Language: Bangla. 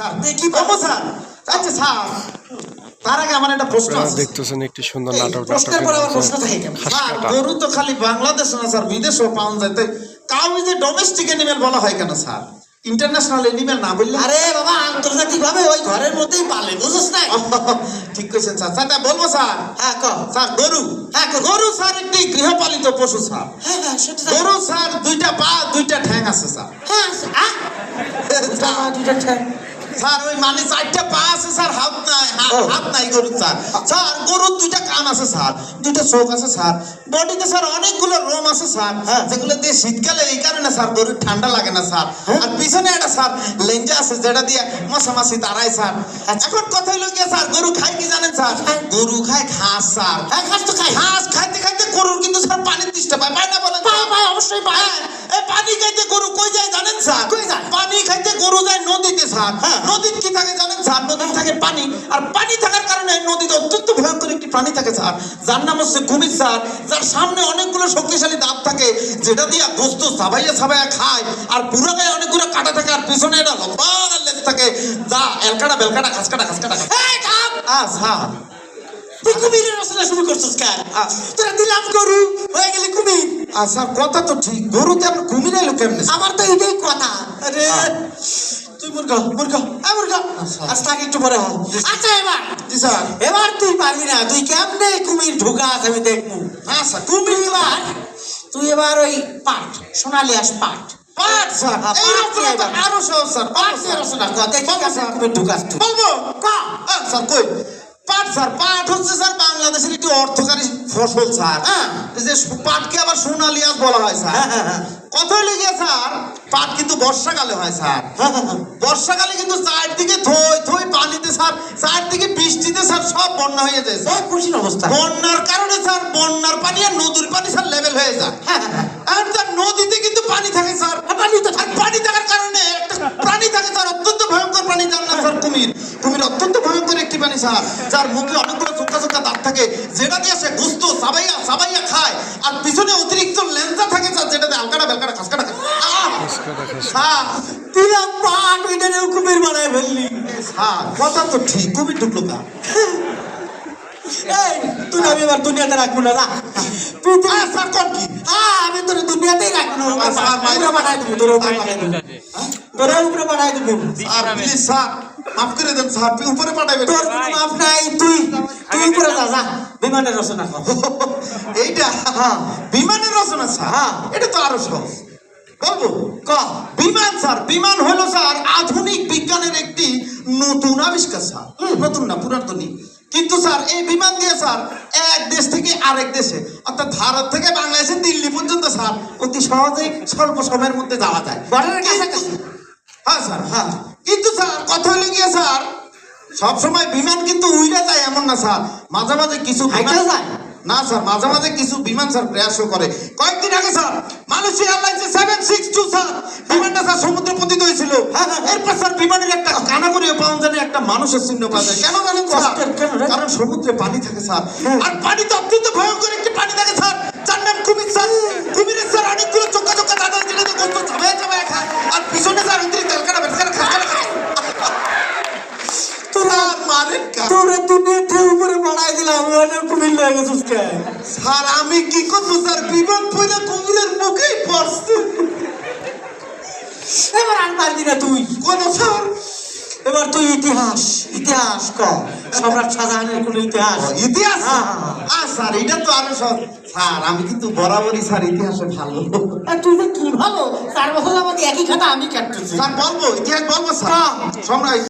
পাবো স্যার? আচ্ছা স্যার তার আগে আমার একটা প্রশ্ন আছে। দেখতেছেন একটি সুন্দর নাটক প্রশ্নের পর আবার প্রশ্ন থাকে কেন? স্যার গরু তো খালি বাংলাদেশ না স্যার বিদেশেও পাওয়া যায়। তাই কাউ যে ডোমেস্টিক এনিমেল বলা হয় কেন স্যার? ইন্টারন্যাশনাল এনিমেল না বললে? আরে বাবা আন্তর্জাতিক ভাবে ওই ঘরের মধ্যেই পালে বুঝছ না ঠিক কইছেন স্যার। স্যার বলব স্যার। হ্যাঁ ক। স্যার গরু। হ্যাঁ, গরু। গরু স্যার একটি গৃহপালিত পশু স্যার। হ্যাঁ হ্যাঁ। গরু স্যার দুইটা পা দুইটা ঠ্যাং আছে স্যার। হ্যাঁ দুইটা ঠ্যাং। স্যার ওই মানে চারটা পা আছে স্যার হাত নাই হাত নাই গরুর স্যার। স্যার গরুর দুইটা কান আছে স্যার দুইটা চোখ আছে স্যার। বডিতে স্যার অনেকগুলো রোম আছে স্যার হ্যাঁ। যেগুলো দিয়ে শীতকালে এই কারণে স্যার গরুর ঠান্ডা লাগে না স্যার। আর পিছনে একটা স্যার লেঞ্জা আছে যেটা দিয়ে মাসামাসি তারাই স্যার। এখন কথা হইল গিয়ে স্যার গরু খায় কি জানেন স্যার? গরু খায় ঘাস স্যার। হ্যাঁ ঘাস তো খাই ঘাস খাইতে খাইতে গরুর কিন্তু স্যার পানির তৃষ্ণা পায়। পায় না বলেন পায়, পায়, অবশ্যই পায়। হ্যাঁ, এই পানি খাইতে গরু কই খাইতে গরু যায় নদীতে স্যার হ্যাঁ। নদীতে কি থাকে জানেন? স্যার নদীতে থাকে পানি। আর পানি থাকার কারণে নদীতে অত্যন্ত ভয়ঙ্কর একটি প্রাণী থাকে স্যার যার নাম হচ্ছে কুমির স্যার যার সামনে অনেকগুলো শক্তিশালী দাঁত থাকে, যেটা দিয়ে গোস্ত সাবাইয়া সাবাইয়া খায়। আর পুরো গায়ে অনেকগুলো কাটা থাকে, আর পিছনে এটা লম্বা লেজ থাকে। যা এলকাটা বেলকাটা খাসকাটা খাসকাটা খাস এই থাম। আ তুই কুমিরের করছিস কেন? তোরা দিলাম গরু হয়ে গেলি কুমির। আর কথা তো ঠিক। গরুতে আপনার কুমির এলো কেমনে? আমার তো এটাই কথা। আরে তুই মুরগা মুরগা। হ্যাঁ মুরগা আচ্ছা। আজ থাক একটু পরে আচ্ছা এবার। স্যার। এবার তুই পারবি না। তুই কেমনে কুমির ঢুকাস আমি দেখব। হ্যাঁ স্যার তুই এবার তুই এবার ওই পাট সোনালি আস পাট। হ্যাঁ, তো। আরও সহজ স্যার। পাট রচনা কর। দেখি। কুমির ঢুকাস তুই বলব? স্যার কই? পাট স্যার পাট হচ্ছে স্যার বাংলাদেশের একটি অর্থকারী ফসল স্যার। হ্যাঁ। যে পাটকে আবার সোনালি বলা হয় স্যার। হ্যাঁ, হ্যাঁ, হলে স্যার? পাট কিন্তু বর্ষাকালে হয় স্যার। বর্ষাকালে কিন্তু চারদিকে থই থই পানিতে স্যার চারদিকে বৃষ্টিতে স্যার সব বন্যা হয়ে যায় স্যার। সব কঠিন অবস্থা। বন্যার কারণে স্যার বন্যার পানি আর নদীর পানি স্যার লেভেল হয়ে যায়। আর তার নদীতে কিন্তু পানি থাকে স্যার। পানি পানি থাকার কারণে একটা প্রাণী থাকে স্যার অত্যন্ত ভয়ঙ্কর প্রাণী যার নাম স্যার কুমির। কুমির অত্যন্ত প্রাণী স্যার যার মুখে অনেকগুলো চোখা চোখা দাঁত থাকে যেটা দিয়ে সে গুস্ত সাবাইয়া সাবাইয়া খায় আর পিছনে অতিরিক্ত লেন্সা থাকে স্যার যেটাতে আলকাটা বেলকাটা খাসকাটা খায় আহ! হাঁসকাটা খাস। স্যার দিলাম পাট ওইটারেও কুমির বানায় ফেললি স্যার কথা তো ঠিক কুমির ঢুকলো কা এই তুই আমি এবার দুনিয়াতে রাখব না না পৃথিবী স্যার কোন কি হ্যাঁ আমি তোর দুনিয়াতেই রাখব স্যার, মাই- উপরে বানাই দেবো তোর উপরে বানাই দেবো তোর উপরে বানাই দেবো স্যার প্লিজ স্যার মাফ করে দেন স্যার আপনি উপরে পাঠাবেন তোর কোনো মাপ নাই তুই তুই উপরে যা যা বিমানের রচনা কর। এইটা হ্যাঁ। বিমানের রচনা স্যার। হ্যাঁ। এটা তো আরও সহজ। বলব ক? বিমান স্যার বিমান হলো স্যার আধুনিক বিজ্ঞানের একটি নতুন আবিষ্কার স্যার। নতুন না পুরাতনই। কিন্তু স্যার এই বিমান দিয়ে স্যার এক দেশ থেকে আরেক দেশে অর্থাৎ ভারত থেকে বাংলাদেশে দিল্লি পর্যন্ত স্যার অতি সহজেই স্বল্প সময়ের মধ্যে যাওয়া যায়। বর্ডারের কাছাকাছি। হ্যাঁ স্যার হ্যাঁ। কিন্তু স্যার কথা হলো গিয়ে স্যার সব সময় বিমান কিন্তু উইরা যায় এমন না স্যার। মাঝে মাঝে কিছু হাইটা যায়? না স্যার মাঝে মাঝে কিছু বিমান স্যার ক্র্যাশও করে। কয়েকদিন আগে স্যার মালয়েশিয়া এয়ারলাইন্সে সেভেন সিক্স টু স্যার বিমানটা স্যার সমুদ্রে পতিত হয়েছিল। এরপর স্যার বিমানের একটা কানা করে পাওয়া জানে একটা মানুষের চিহ্ন পাওয়া যায়। কেন জানেন স্যার? কারণ সমুদ্রে পানি থাকে স্যার। আর পানি তো অত্যন্ত ভয়ঙ্কর তোরে উপরে দিলাম গেছিস স্যার আমি কি করব স্যার? বিমান পয়লা কুমিরের মুখেই পড়ছে। এবার আর পারবি না তুই। কোন স্যার? এবার তুই ইতিহাস ইতিহাস ক। সম্রাট শাহজাহানের কোন ইতিহাস? ইতিহাস? হ্যাঁ, স্যার এটা তো আরও স্যার আমি কিন্তু বরাবরই স্যার ইতিহাসে ভালো। আর তুই তো কি ভালো? চার বছর যাবত একই খাতা আমি কাটতেছি স্যার বলব ইতিহাস বলব স্যার। সম্রাট